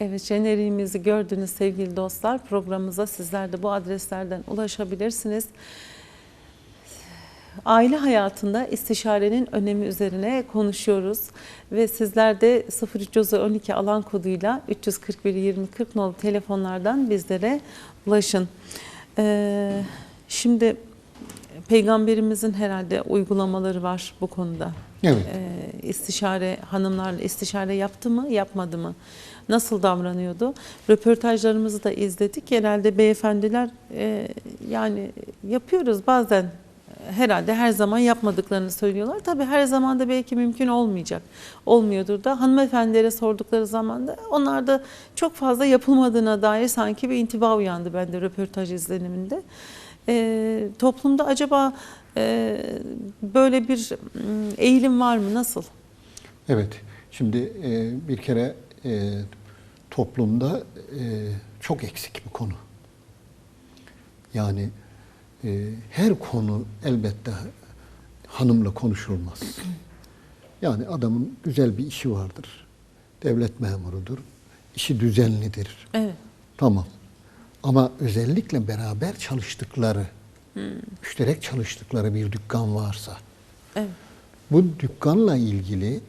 Evet, jeneriğimizi gördünüz sevgili dostlar. Programımıza sizler de bu adreslerden ulaşabilirsiniz. Aile hayatında istişarenin önemi üzerine konuşuyoruz ve sizler de 0312 alan koduyla 341 20 40 nolu telefonlardan bizlere ulaşın. Ee, şimdi peygamberimizin herhalde uygulamaları var bu konuda. Evet. Ee, istişare hanımlarla istişare yaptı mı yapmadı mı nasıl davranıyordu? Röportajlarımızı da izledik. Genelde beyefendiler e, yani yapıyoruz bazen. Herhalde her zaman yapmadıklarını söylüyorlar. Tabi her zaman da belki mümkün olmayacak. Olmuyordur da. Hanımefendilere sordukları zaman da onlar da çok fazla yapılmadığına dair sanki bir intiba uyandı bende röportaj izleniminde. Ee, toplumda acaba e, böyle bir mm, eğilim var mı? Nasıl? Evet. Şimdi e, bir kere e, toplumda e, çok eksik bir konu. Yani e, her konu elbette hanımla konuşulmaz. Yani adamın güzel bir işi vardır. Devlet memurudur. İşi düzenlidir. Evet. Tamam. Ama özellikle beraber çalıştıkları, müşterek çalıştıkları bir dükkan varsa, Evet. bu dükkanla ilgili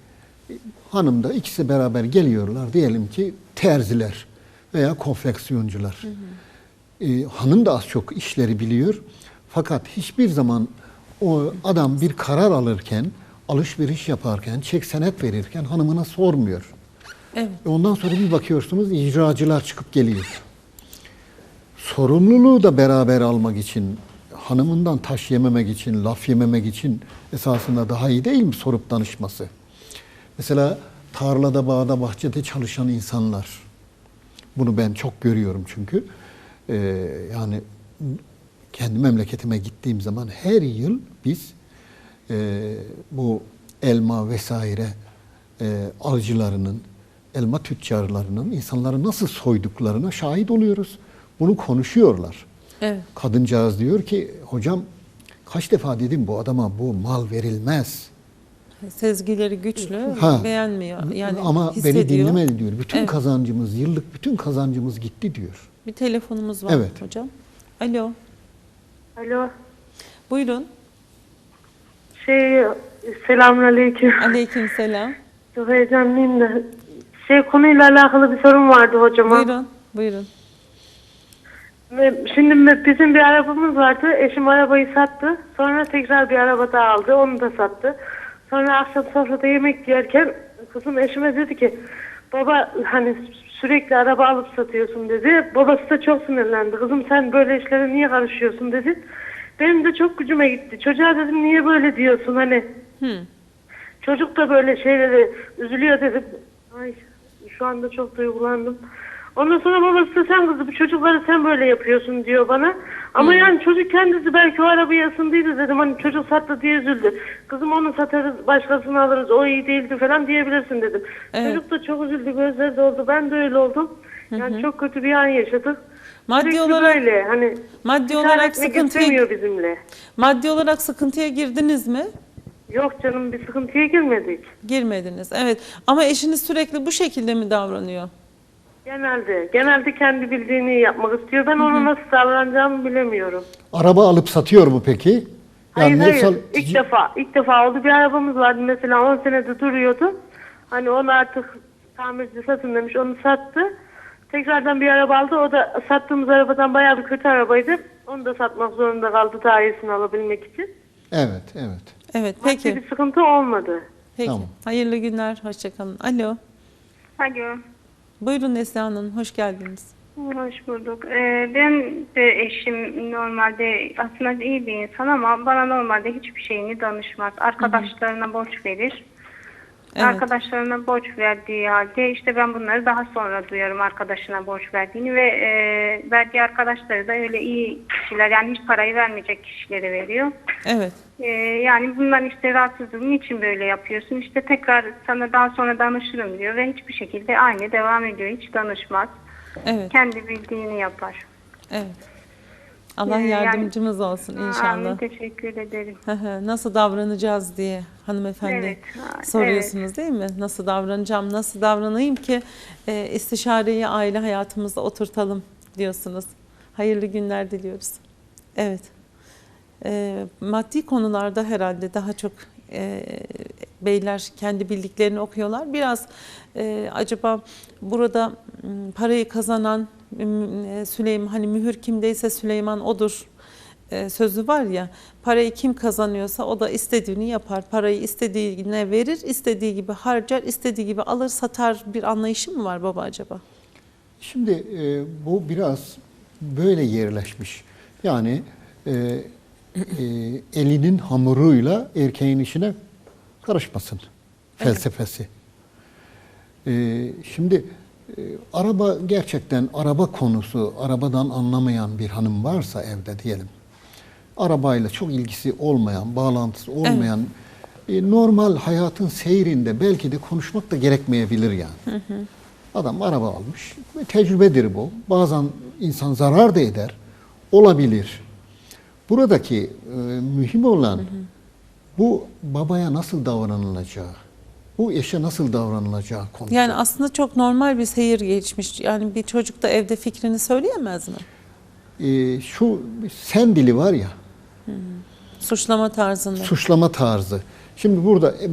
hanım da ikisi beraber geliyorlar. Diyelim ki terziler veya konfeksiyoncular. E, hanım da az çok işleri biliyor. Fakat hiçbir zaman o adam bir karar alırken, alışveriş yaparken, çek senet verirken hanımına sormuyor. Evet. E Ondan sonra bir bakıyorsunuz icracılar çıkıp geliyor. Sorumluluğu da beraber almak için, hanımından taş yememek için, laf yememek için esasında daha iyi değil mi sorup danışması? Mesela tarlada, bağda, bahçede çalışan insanlar. Bunu ben çok görüyorum çünkü. Ee, yani kendi memleketime gittiğim zaman her yıl biz e, bu elma vesaire e, alıcılarının, elma tüccarlarının insanları nasıl soyduklarına şahit oluyoruz. Bunu konuşuyorlar. Evet. Kadıncağız diyor ki hocam kaç defa dedim bu adama bu mal verilmez. Sezgileri güçlü, Ha. beğenmiyor. Yani Ama beni dinlemedi diyor. Bütün Evet. kazancımız, yıllık bütün kazancımız gitti diyor. Bir telefonumuz var Evet. hocam. Alo. Alo. Buyurun. Şey, selamünaleyküm. Aleyküm selam. Çok heyecanlıyım da. Şey konuyla alakalı bir sorun vardı hocama. Buyurun. Buyurun. Şimdi bizim bir arabamız vardı. Eşim arabayı sattı. Sonra tekrar bir araba daha aldı. Onu da sattı. Sonra akşam sofrada yemek yerken kızım eşime dedi ki baba hani sürekli araba alıp satıyorsun dedi. Babası da çok sinirlendi. Kızım sen böyle işlere niye karışıyorsun dedi. Benim de çok gücüme gitti. Çocuğa dedim niye böyle diyorsun hani. Hı. Çocuk da böyle şeyleri üzülüyor dedim. Ay şu anda çok duygulandım. Ondan sonra babası da sen kızı bu çocukları sen böyle yapıyorsun diyor bana. Ama yani çocuk kendisi belki o arabayı ısındıydı dedim. Hani çocuk sattı diye üzüldü. Kızım onu satarız başkasını alırız o iyi değildi falan diyebilirsin dedim. Evet. Çocuk da çok üzüldü gözleri doldu. Ben de öyle oldum. Yani çok kötü bir an yaşadık. Maddi Sürekli olarak böyle hani maddi olarak sıkıntıya bizimle. maddi olarak sıkıntıya girdiniz mi? Yok canım bir sıkıntıya girmedik. Girmediniz. Evet. Ama eşiniz sürekli bu şekilde mi davranıyor? Genelde. Genelde kendi bildiğini yapmak istiyor. Ben onu nasıl davranacağımı bilemiyorum. Araba alıp satıyor mu peki? Hayır ne hayır. sal- İlk defa. ilk defa oldu. Bir arabamız vardı mesela 10 senede duruyordu. Hani onu artık tamirci satın demiş. Onu sattı. Tekrardan bir araba aldı. O da sattığımız arabadan bayağı bir kötü arabaydı. Onu da satmak zorunda kaldı daha iyisini alabilmek için. Evet, evet. Evet. Peki. Peki. bir sıkıntı olmadı. Peki. Tamam. Hayırlı günler. Hoşçakalın. Alo. Alo. Buyurun Neslihan Hanım. Hoş geldiniz. Hoş bulduk. Ee, ben de eşim normalde aslında iyi bir insan ama bana normalde hiçbir şeyini danışmaz. Arkadaşlarına borç verir. Evet. Arkadaşlarına borç verdiği halde işte ben bunları daha sonra duyarım arkadaşına borç verdiğini ve e, verdiği arkadaşları da öyle iyi kişiler yani hiç parayı vermeyecek kişilere veriyor. Evet. Ee, yani bundan işte rahatsızlığın için böyle yapıyorsun? İşte tekrar sana daha sonra danışırım diyor ve hiçbir şekilde aynı devam ediyor. Hiç danışmaz. Evet. Kendi bildiğini yapar. Evet. Allah Ee, yani- yardımcımız olsun inşallah. Amin, teşekkür ederim. Nasıl davranacağız diye hanımefendi Evet, soruyorsunuz değil mi? Nasıl davranacağım, nasıl davranayım ki e, istişareyi aile hayatımızda oturtalım diyorsunuz. Hayırlı günler diliyoruz. Evet. E, maddi konularda herhalde daha çok e, beyler kendi bildiklerini okuyorlar. Biraz e, acaba burada parayı kazanan Süleyman hani mühür kimdeyse Süleyman odur e, sözü var ya parayı kim kazanıyorsa o da istediğini yapar. Parayı istediğine verir, istediği gibi harcar, istediği gibi alır, satar bir anlayışı mı var baba acaba? Şimdi e, bu biraz böyle yerleşmiş. Yani e, e, elinin hamuruyla erkeğin işine karışmasın felsefesi. E, şimdi e, araba gerçekten araba konusu, arabadan anlamayan bir hanım varsa evde diyelim. Arabayla çok ilgisi olmayan, bağlantısı olmayan e, normal hayatın seyrinde belki de konuşmak da gerekmeyebilir yani. Adam araba almış. ve Tecrübedir bu. Bazen insan zarar da eder. Olabilir. Buradaki e, mühim olan bu babaya nasıl davranılacağı, bu eşe nasıl davranılacağı konusu. Yani aslında çok normal bir seyir geçmiş. Yani bir çocuk da evde fikrini söyleyemez mi? E, şu sen dili var ya, Suçlama tarzında. suçlama tarzı. Şimdi burada e,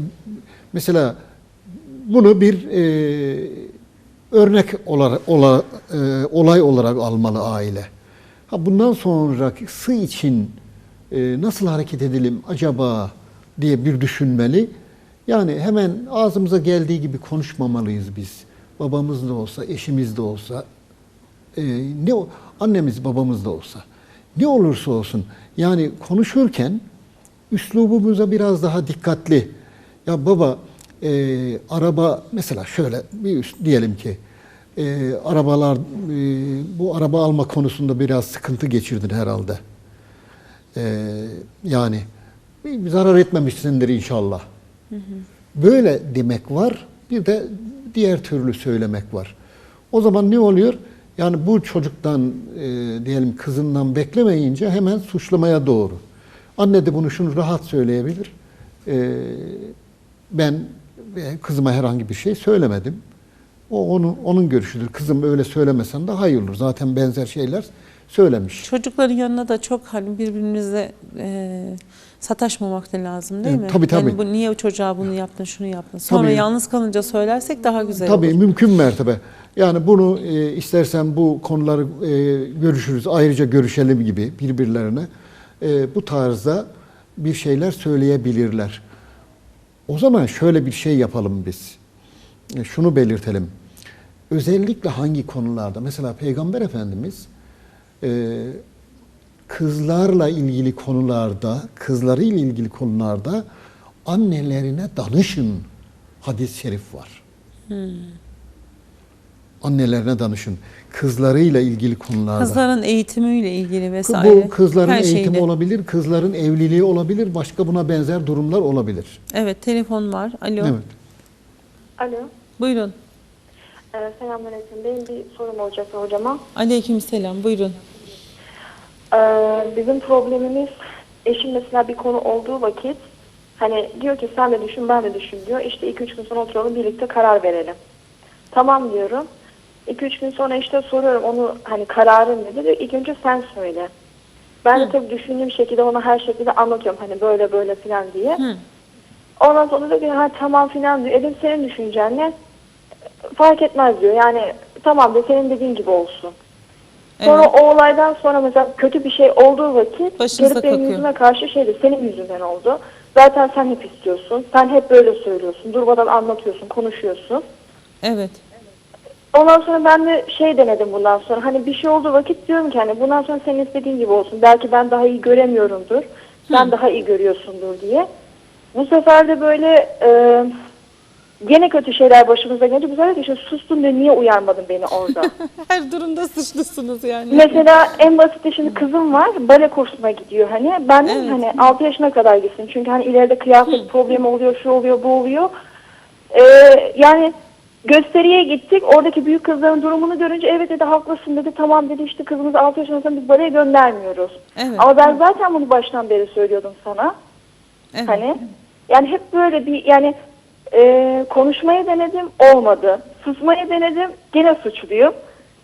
mesela bunu bir e, örnek olarak ola- e, olay olarak almalı aile. Ha bundan sonrası için e, nasıl hareket edelim acaba diye bir düşünmeli. Yani hemen ağzımıza geldiği gibi konuşmamalıyız biz. Babamız da olsa, eşimiz de olsa, e, ne annemiz babamız da olsa ne olursa olsun yani konuşurken üslubumuza biraz daha dikkatli. Ya baba e, araba mesela şöyle bir üst- diyelim ki e, arabalar e, bu araba alma konusunda biraz sıkıntı geçirdin herhalde. E, yani zarar etmemişsindir inşallah. Böyle demek var. Bir de diğer türlü söylemek var. O zaman ne oluyor? Yani bu çocuktan e, diyelim kızından beklemeyince hemen suçlamaya doğru. Anne de bunu şunu rahat söyleyebilir. E, ben e, kızıma herhangi bir şey söylemedim. O onun onun görüşüdür. Kızım öyle söylemesen de hayır olur. Zaten benzer şeyler söylemiş. Çocukların yanına da çok hani birbirimize e, sataşmamak da lazım değil mi? tabii, tabii. Yani bu niye çocuğa bunu yaptın, şunu yaptın. Sonra Tabii. yalnız kalınca söylersek daha güzel Tabii olur. mümkün mertebe. Yani bunu e, istersen bu konuları e, görüşürüz, ayrıca görüşelim gibi birbirlerine e, bu tarzda bir şeyler söyleyebilirler. O zaman şöyle bir şey yapalım biz. E, şunu belirtelim. Özellikle hangi konularda? Mesela Peygamber Efendimiz e, kızlarla ilgili konularda, kızlarıyla ilgili konularda annelerine danışın hadis-i şerif var. Annelerine danışın. Kızlarıyla ilgili konularda. Kızların eğitimiyle ilgili vesaire. Bu kızların her eğitimi şeyle. olabilir, kızların evliliği olabilir, başka buna benzer durumlar olabilir. Evet, telefon var. Alo. Evet. Alo. Buyurun. Ee, selamünaleyküm. Benim bir sorum olacaktı hocama. Aleykümselam. Buyurun. Ee, bizim problemimiz eşim mesela bir konu olduğu vakit hani diyor ki sen de düşün ben de düşün diyor. İşte 2-3 gün sonra oturalım birlikte karar verelim. Tamam diyorum. 2-3 gün sonra işte soruyorum onu hani kararın nedir diyor. İlk önce sen söyle. Ben de tabii düşündüğüm şekilde ona her şekilde anlatıyorum hani böyle böyle filan diye. Hı. Ondan sonra da diyor ha tamam filan diyor. Edim senin düşüncen ne? Fark etmez diyor. Yani tamam de senin dediğin gibi olsun. Sonra Evet. o olaydan sonra mesela kötü bir şey olduğu vakit Başınıza gelip benim yüzüme karşı şey diyor, senin yüzünden oldu. Zaten sen hep istiyorsun. Sen hep böyle söylüyorsun. Durmadan anlatıyorsun, konuşuyorsun. Evet. Ondan sonra ben de şey denedim bundan sonra. Hani bir şey olduğu vakit diyorum ki hani bundan sonra senin istediğin gibi olsun. Belki ben daha iyi göremiyorumdur. Sen daha iyi görüyorsundur diye. Bu sefer de böyle e, gene kötü şeyler başımıza gelince bu sefer de işte sustun diye niye uyarmadın beni orada? Her durumda suçlusunuz yani. Mesela en basiti şimdi kızım var bale kursuna gidiyor hani ben de Evet. hani 6 yaşına kadar gitsin çünkü hani ileride kıyafet problemi oluyor şu oluyor bu oluyor Ee, yani gösteriye gittik. Oradaki büyük kızların durumunu görünce evet dedi haklısın dedi. Tamam dedi işte kızımız 6 yaşında biz buraya göndermiyoruz. Evet. Ama ben zaten bunu baştan beri söylüyordum sana. Evet. Hani yani hep böyle bir yani e, konuşmayı denedim olmadı. Susmayı denedim gene suçluyum.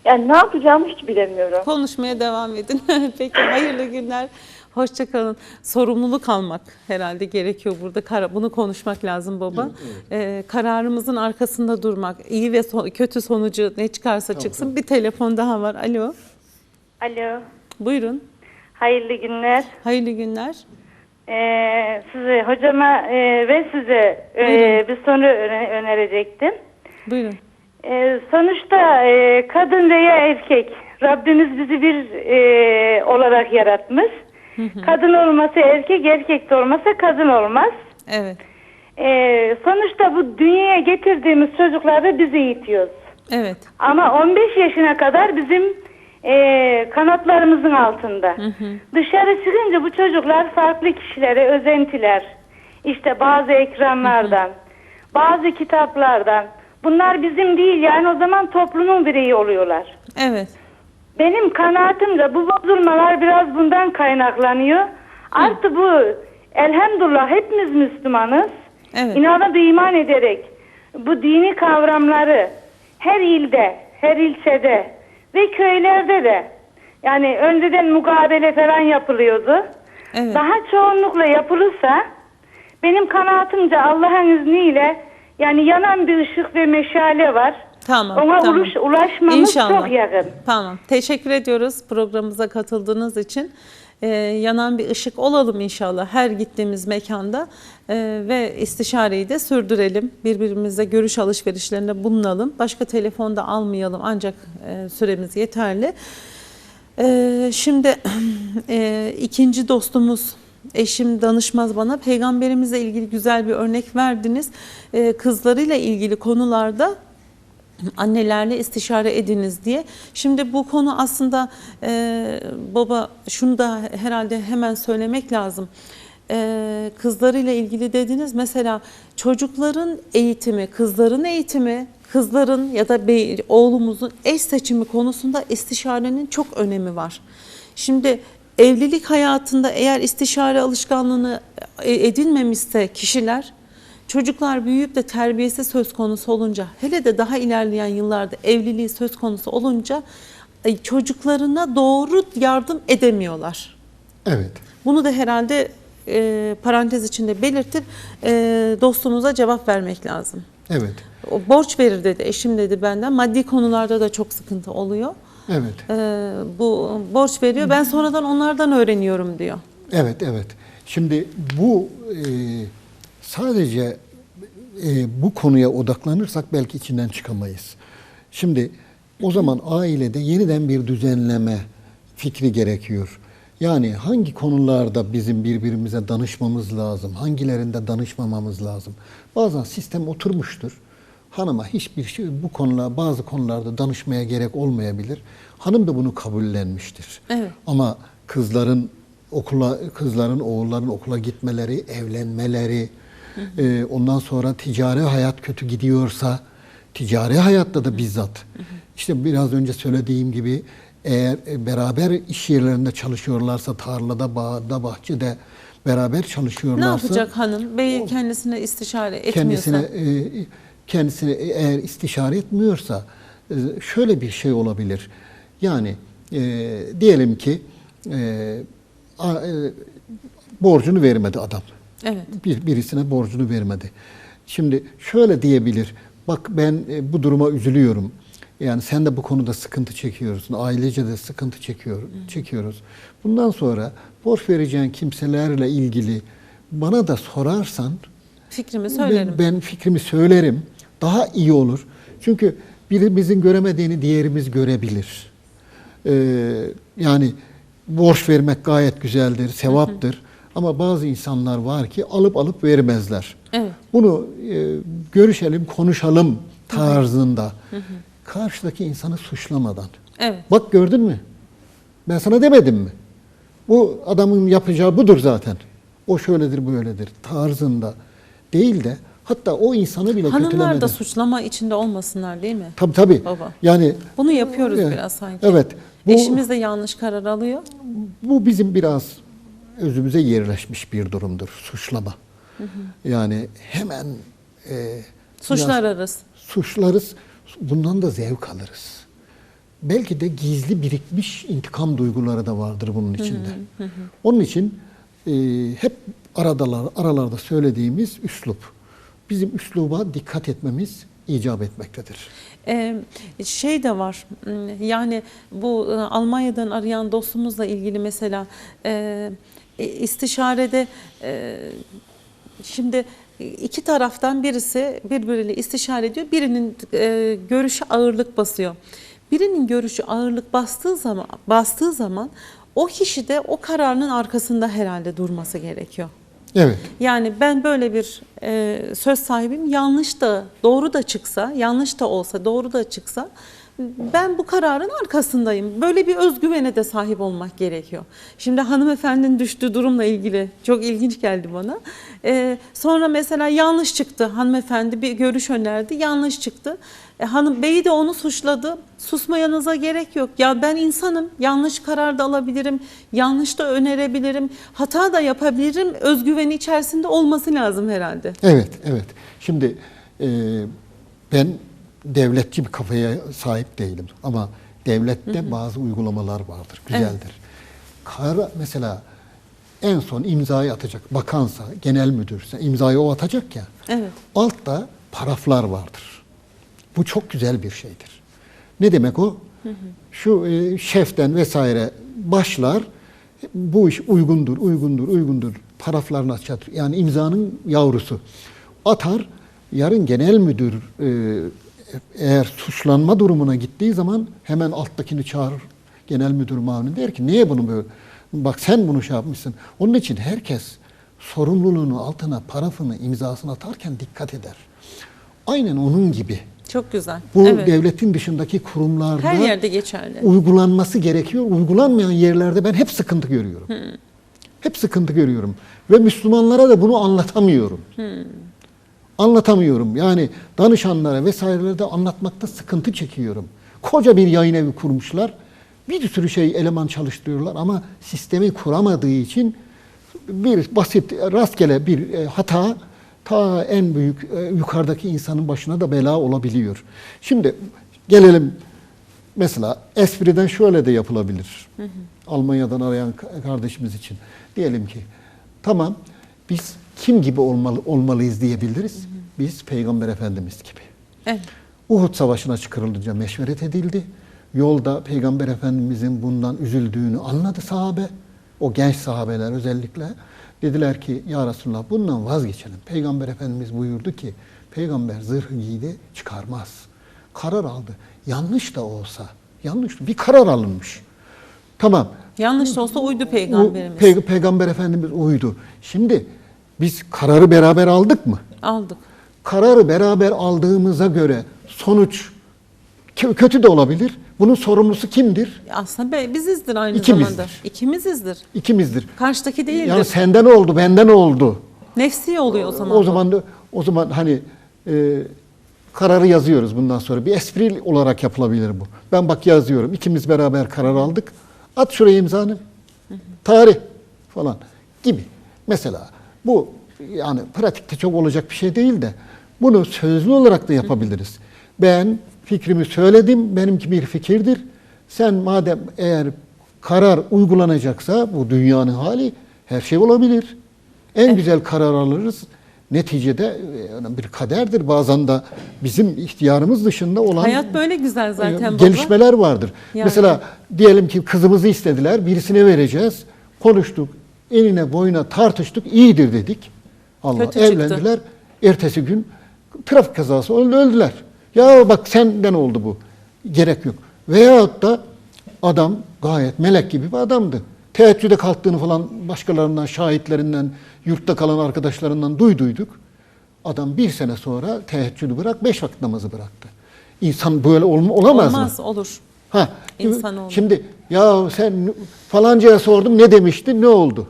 Yani ne yapacağımı hiç bilemiyorum. Konuşmaya devam edin. Peki hayırlı günler. Hoşçakalın. Sorumluluk almak herhalde gerekiyor burada. Kara- Bunu konuşmak lazım baba. Ee, kararımızın arkasında durmak. İyi ve so- kötü sonucu ne çıkarsa çıksın. Bir telefon daha var. Alo. Alo, Buyurun. hayırlı günler. Hayırlı günler. Ee, size hocama e, ve size e, Buyurun. bir soru öne- önerecektim. Buyurun. Ee, sonuçta e, kadın veya erkek, Rabbimiz bizi bir e, olarak yaratmış. Kadın olması erkek, erkek de olmasa kadın olmaz. Evet. Ee, sonuçta bu dünyaya getirdiğimiz çocukları biz eğitiyoruz. Evet. Ama 15 yaşına kadar bizim eee, kanatlarımızın altında. Dışarı çıkınca bu çocuklar farklı kişilere özentiler. İşte bazı ekranlardan, bazı kitaplardan. Bunlar bizim değil yani o zaman toplumun bireyi oluyorlar. Evet. Benim kanaatimce bu bozulmalar biraz bundan kaynaklanıyor. Artı bu elhamdülillah hepimiz Müslümanız. Evet. İnanıp iman ederek bu dini kavramları her ilde, her ilçede ve köylerde de yani önceden mukabele falan yapılıyordu. Evet. Daha çoğunlukla yapılırsa benim kanaatimce Allah'ın izniyle yani yanan bir ışık ve meşale var. Tamam. Ona tamam. ulaş- ulaşmamız çok yakın. Tamam. Teşekkür ediyoruz programımıza katıldığınız için. Ee, yanan bir ışık olalım inşallah her gittiğimiz mekanda Ee, ve istişareyi de sürdürelim. Birbirimizle görüş alışverişlerinde bulunalım. Başka telefonda almayalım ancak e, süremiz yeterli. Ee, şimdi e, ikinci dostumuz eşim danışmaz bana peygamberimizle ilgili güzel bir örnek verdiniz. Ee, kızlarıyla ilgili konularda annelerle istişare ediniz diye. Şimdi bu konu aslında e, baba şunu da herhalde hemen söylemek lazım. E, kızlarıyla ilgili dediniz mesela çocukların eğitimi, kızların eğitimi, kızların ya da bey, oğlumuzun eş seçimi konusunda istişarenin çok önemi var. Şimdi evlilik hayatında eğer istişare alışkanlığını e, edinmemişse kişiler Çocuklar büyüyüp de terbiyesi söz konusu olunca, hele de daha ilerleyen yıllarda evliliği söz konusu olunca e, çocuklarına doğru yardım edemiyorlar. Evet. Bunu da herhalde e, parantez içinde belirtip e, dostumuza cevap vermek lazım. Evet. O borç verir dedi, eşim dedi benden. Maddi konularda da çok sıkıntı oluyor. Evet. E, bu borç veriyor, ben sonradan onlardan öğreniyorum diyor. Evet, evet. Şimdi bu e, sadece e, bu konuya odaklanırsak belki içinden çıkamayız. Şimdi o zaman ailede yeniden bir düzenleme fikri gerekiyor. Yani hangi konularda bizim birbirimize danışmamız lazım, hangilerinde danışmamamız lazım. Bazen sistem oturmuştur. Hanıma hiçbir şey bu konular bazı konularda danışmaya gerek olmayabilir. Hanım da bunu kabullenmiştir. Evet. Ama kızların okula kızların oğulların okula gitmeleri, evlenmeleri, e, ondan sonra ticari hayat kötü gidiyorsa ticari hayatta da bizzat işte biraz önce söylediğim gibi eğer e, beraber iş yerlerinde çalışıyorlarsa tarlada, bağda, bahçede beraber Ne çalışıyorlarsa yapacak hanım? Bey kendisine istişare etmiyorsa. kendisine e, kendisine eğer istişare etmiyorsa e, şöyle bir şey olabilir. Yani e, diyelim ki e, a- e, borcunu vermedi adam. Evet. Bir, birisine borcunu vermedi. Şimdi şöyle diyebilir. Bak ben e, bu duruma üzülüyorum. Yani sen de bu konuda sıkıntı çekiyorsun. Ailece de sıkıntı çekiyor, çekiyoruz. Bundan sonra borç vereceğin kimselerle ilgili bana da sorarsan Fikrimi söylerim. ben, ben fikrimi söylerim. Daha iyi olur. Çünkü birimizin göremediğini diğerimiz görebilir. Ee, yani borç vermek gayet güzeldir, sevaptır. Ama bazı insanlar var ki alıp alıp vermezler. Evet. Bunu e, görüşelim, konuşalım tarzında. Karşıdaki insanı suçlamadan. Evet. Bak gördün mü? Ben sana demedim mi? Bu adamın yapacağı budur zaten. O şöyledir, böyledir tarzında değil de Hatta o insanı bile Hanımlar kötülemeden. da suçlama içinde olmasınlar değil mi? Tabii tabii. Baba. Yani Bunu yapıyoruz Evet. biraz sanki. Evet. Bu- Eşimiz de yanlış karar alıyor. bu bizim biraz özümüze yerleşmiş bir durumdur. Suçlama. Yani hemen e, Suçlar arası. suçlarız. Bundan da zevk alırız. Belki de gizli birikmiş intikam duyguları da vardır bunun içinde. Onun için e, hep aradalar, aralarda söylediğimiz üslup. Bizim üsluba dikkat etmemiz icap etmektedir. Ee, şey de var yani bu e, Almanya'dan arayan dostumuzla ilgili mesela e, istişarede e, şimdi iki taraftan birisi birbiriyle istişare ediyor birinin e, görüşü ağırlık basıyor. Birinin görüşü ağırlık bastığı zaman bastığı zaman o kişi de o kararının arkasında herhalde durması gerekiyor. Evet. Yani ben böyle bir e, söz sahibim. Yanlış da doğru da çıksa, yanlış da olsa, doğru da çıksa ben bu kararın arkasındayım. Böyle bir özgüvene de sahip olmak gerekiyor. Şimdi hanımefendinin düştüğü durumla ilgili çok ilginç geldi bana. E, sonra mesela yanlış çıktı. Hanımefendi bir görüş önerdi. Yanlış çıktı. E, hanım beyi de onu suçladı. Susmayanıza gerek yok. Ya ben insanım. Yanlış karar da alabilirim. Yanlış da önerebilirim. Hata da yapabilirim. Özgüveni içerisinde olması lazım herhalde. Evet, evet. Şimdi e, ben devletçi bir kafaya sahip değilim ama devlette bazı uygulamalar vardır, güzeldir. Kara, mesela en son imzayı atacak bakansa, genel müdürse imzayı o atacak ya. Evet. Altta paraflar vardır. Bu çok güzel bir şeydir. Ne demek o? Şu e, şeften vesaire başlar. Bu iş uygundur, uygundur, uygundur. Paraflarını açar. Yani imzanın yavrusu. Atar. Yarın genel müdür e, eğer suçlanma durumuna gittiği zaman hemen alttakini çağırır. Genel müdür mavini der ki niye bunu böyle? Bak sen bunu şey yapmışsın. Onun için herkes sorumluluğunu altına parafını imzasını atarken dikkat eder. Aynen onun gibi. Çok güzel. Bu evet. devletin dışındaki kurumlarda Her yerde geçerli. uygulanması gerekiyor. Uygulanmayan yerlerde ben hep sıkıntı görüyorum. Hep sıkıntı görüyorum. Ve Müslümanlara da bunu anlatamıyorum. Anlatamıyorum. Yani danışanlara vesairelerde anlatmakta sıkıntı çekiyorum. Koca bir yayın evi kurmuşlar. Bir sürü şey eleman çalıştırıyorlar ama sistemi kuramadığı için bir basit rastgele bir e, hata ta en büyük e, yukarıdaki insanın başına da bela olabiliyor. Şimdi gelelim mesela espriden şöyle de yapılabilir. Almanya'dan arayan ka- kardeşimiz için. Diyelim ki tamam biz kim gibi olmalı olmalıyız diyebiliriz. Biz Peygamber Efendimiz gibi. Evet. Uhud Savaşı'na çıkarılınca meşveret edildi. Yolda Peygamber Efendimizin bundan üzüldüğünü anladı sahabe. O genç sahabeler özellikle. Dediler ki ya Resulallah bundan vazgeçelim. Peygamber Efendimiz buyurdu ki Peygamber zırhı giydi çıkarmaz. Karar aldı. Yanlış da olsa, yanlış bir karar alınmış. Tamam. Yanlış da olsa uydu O peygamberimiz. Pey- Peygamber Efendimiz uydu. Şimdi biz kararı beraber aldık mı? Aldık. kararı beraber aldığımıza göre sonuç kö- kötü de olabilir. Bunun sorumlusu kimdir? Aslında bizizdir aynı İkimizdir. zamanda. İkimizizdir. İkimizdir. Karşıdaki değildir. Yani senden oldu, benden oldu. Nefsi oluyor o zaman. O zaman da o zaman hani e, kararı yazıyoruz bundan sonra. Bir espri olarak yapılabilir bu. Ben bak yazıyorum. İkimiz beraber karar aldık. At şuraya imzanı. Tarih falan gibi. Mesela bu yani pratikte çok olacak bir şey değil de bunu sözlü olarak da yapabiliriz. Ben fikrimi söyledim. Benimki bir fikirdir. Sen madem eğer karar uygulanacaksa bu dünyanın hali her şey olabilir. En güzel karar alırız. Neticede bir kaderdir. Bazen de bizim ihtiyarımız dışında olan Hayat böyle güzel zaten baba. gelişmeler vardır. Yani. Mesela diyelim ki kızımızı istediler, birisine vereceğiz. Konuştuk, enine boyuna tartıştık, iyidir dedik. Allah Kötü çıktı. evlendiler. Ertesi gün trafik kazası oldu, öldüler. Ya bak senden oldu bu. Gerek yok. Veyahut da adam gayet melek gibi bir adamdı. Teheccüde kalktığını falan başkalarından, şahitlerinden, yurtta kalan arkadaşlarından duyduyduk. Adam bir sene sonra teheccüdü bırak, beş vakit namazı bıraktı. İnsan böyle olma, olamaz, mı? Olmaz olur. Ha, İnsanoğlu. Şimdi ya sen falancaya sordum ne demişti, ne oldu?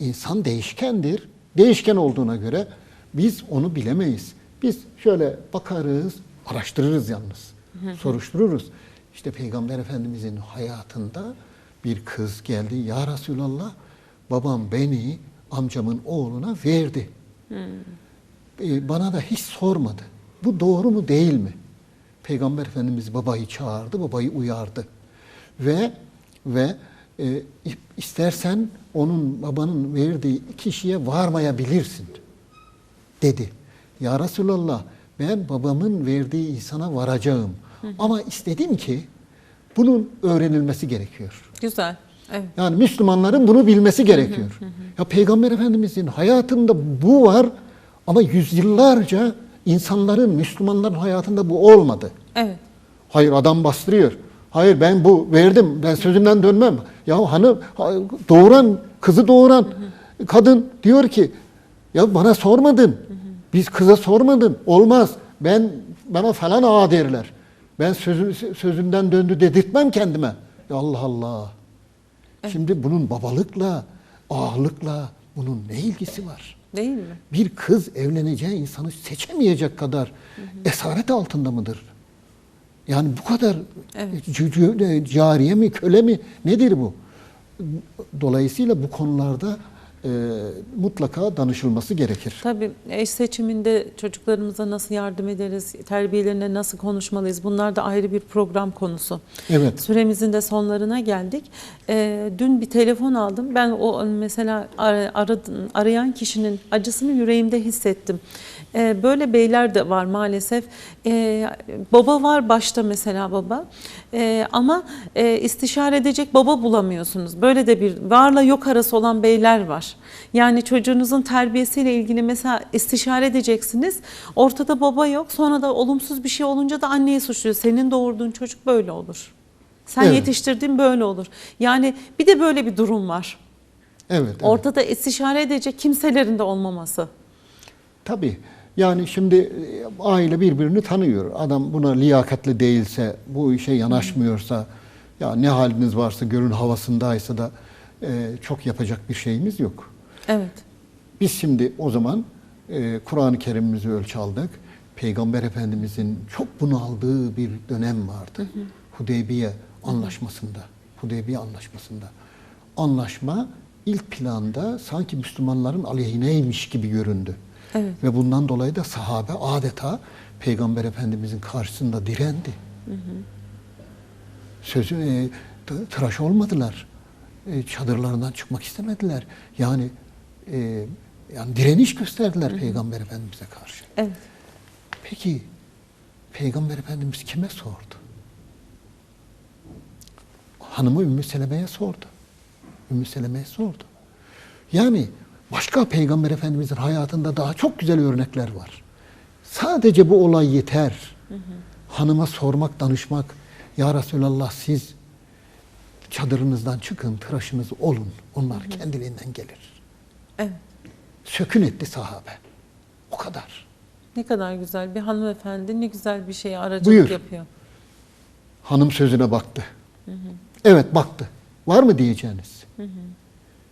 İnsan değişkendir. Değişken olduğuna göre Biz onu bilemeyiz. Biz şöyle bakarız, araştırırız yalnız. Soruştururuz. İşte Peygamber Efendimizin hayatında bir kız geldi. Ya Resulallah babam beni amcamın oğluna verdi. E, bana da hiç sormadı. Bu doğru mu değil mi? Peygamber Efendimiz babayı çağırdı, babayı uyardı. Ve ve e, istersen onun babanın verdiği kişiye varmayabilirsin dedi. Ya Resulallah ben babamın verdiği insana varacağım. Ama istedim ki bunun öğrenilmesi gerekiyor. Güzel. Evet. Yani Müslümanların bunu bilmesi gerekiyor. Ya Peygamber Efendimizin hayatında bu var ama yüzyıllarca insanların, Müslümanların hayatında bu olmadı. Evet. Hayır adam bastırıyor. Hayır ben bu verdim. Ben sözümden dönmem. Ya hanım ha- doğuran, kızı doğuran kadın diyor ki ya bana sormadın. Biz kıza sormadın. Olmaz. Ben bana falan ağa derler. Ben sözü, sözümden döndü dedirtmem kendime. Ya Allah Allah. Şimdi bunun babalıkla, ağalıkla bunun ne ilgisi var? Değil mi? Bir kız evleneceği insanı seçemeyecek kadar esaret altında mıdır? Yani bu kadar Evet. cü- cü- cariye mi, köle mi nedir bu? Dolayısıyla bu konularda e, mutlaka danışılması gerekir. Tabii eş seçiminde çocuklarımıza nasıl yardım ederiz, terbiyelerine nasıl konuşmalıyız bunlar da ayrı bir program konusu. Evet. Süremizin de sonlarına geldik. Ee, dün bir telefon aldım. Ben o mesela ar- arayan kişinin acısını yüreğimde hissettim. Ee, böyle beyler de var maalesef. Ee, baba var başta mesela baba. Ee, ama e, istişare edecek baba bulamıyorsunuz. Böyle de bir varla yok arası olan beyler var. Yani çocuğunuzun terbiyesiyle ilgili mesela istişare edeceksiniz. Ortada baba yok. Sonra da olumsuz bir şey olunca da anneyi suçluyor. Senin doğurduğun çocuk böyle olur. Sen Evet. yetiştirdiğin böyle olur. Yani bir de böyle bir durum var. Evet. evet. Ortada istişare edecek kimselerin de olmaması. Tabii. Yani şimdi e, aile birbirini tanıyor. Adam buna liyakatli değilse, bu işe yanaşmıyorsa, ya ne haliniz varsa görün havasındaysa da e, çok yapacak bir şeyimiz yok. Evet. Biz şimdi o zaman e, Kur'an-ı Kerim'imizi ölçü aldık. Peygamber Efendimizin çok bunaldığı bir dönem vardı. Hudeybiye anlaşmasında. Hudeybiye anlaşmasında. Anlaşma ilk planda sanki Müslümanların aleyhineymiş gibi göründü. Evet. Ve bundan dolayı da sahabe adeta Peygamber Efendimizin karşısında direndi. Sözü e, tıraş olmadılar. E, çadırlarından çıkmak istemediler. Yani e, yani direniş gösterdiler Peygamber Efendimiz'e karşı. Evet. Peki Peygamber Efendimiz kime sordu? Hanımı Ümmü Seleme'ye sordu. Ümmü Seleme'ye sordu. Yani başka Peygamber Efendimizin hayatında daha çok güzel örnekler var. Sadece bu olay yeter. Hanıma sormak, danışmak. Ya Resulallah siz çadırınızdan çıkın, tıraşınız olun. Onlar kendiliğinden gelir. Evet. Sökün etti sahabe. O kadar. Ne kadar güzel. Bir hanımefendi ne güzel bir şeye aracılık Buyur. yapıyor. Hanım sözüne baktı. Evet baktı. Var mı diyeceğiniz?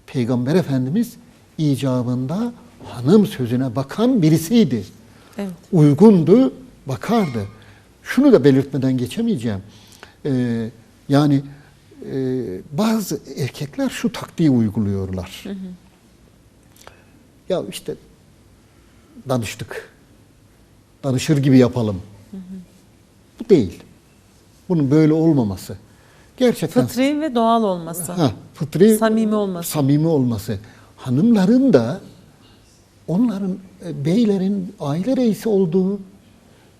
Peygamber Efendimiz icabında hanım sözüne bakan birisiydi. Evet. Uygundu, bakardı. Şunu da belirtmeden geçemeyeceğim. Ee, yani e, bazı erkekler şu taktiği uyguluyorlar. Ya işte danıştık. Danışır gibi yapalım. Bu değil. Bunun böyle olmaması. Gerçekten Fıtri ve doğal olması. Ha, fıtri Samimi olması. Samimi olması. Hanımların da onların e, beylerin aile reisi olduğu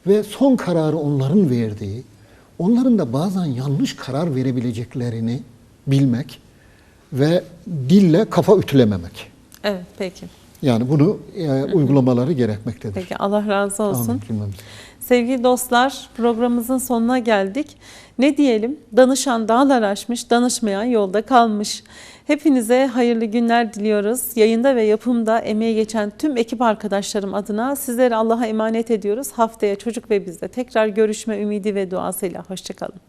ve son kararı onların verdiği, onların da bazen yanlış karar verebileceklerini bilmek ve dille kafa ütülememek. Evet peki. Yani bunu e, uygulamaları gerekmektedir. Peki Allah razı olsun. Amin. Sevgili dostlar programımızın sonuna geldik. Ne diyelim? Danışan dağlar aşmış, danışmayan yolda kalmış. Hepinize hayırlı günler diliyoruz. Yayında ve yapımda emeği geçen tüm ekip arkadaşlarım adına sizleri Allah'a emanet ediyoruz. Haftaya çocuk ve bizde tekrar görüşme ümidi ve duasıyla. Hoşçakalın.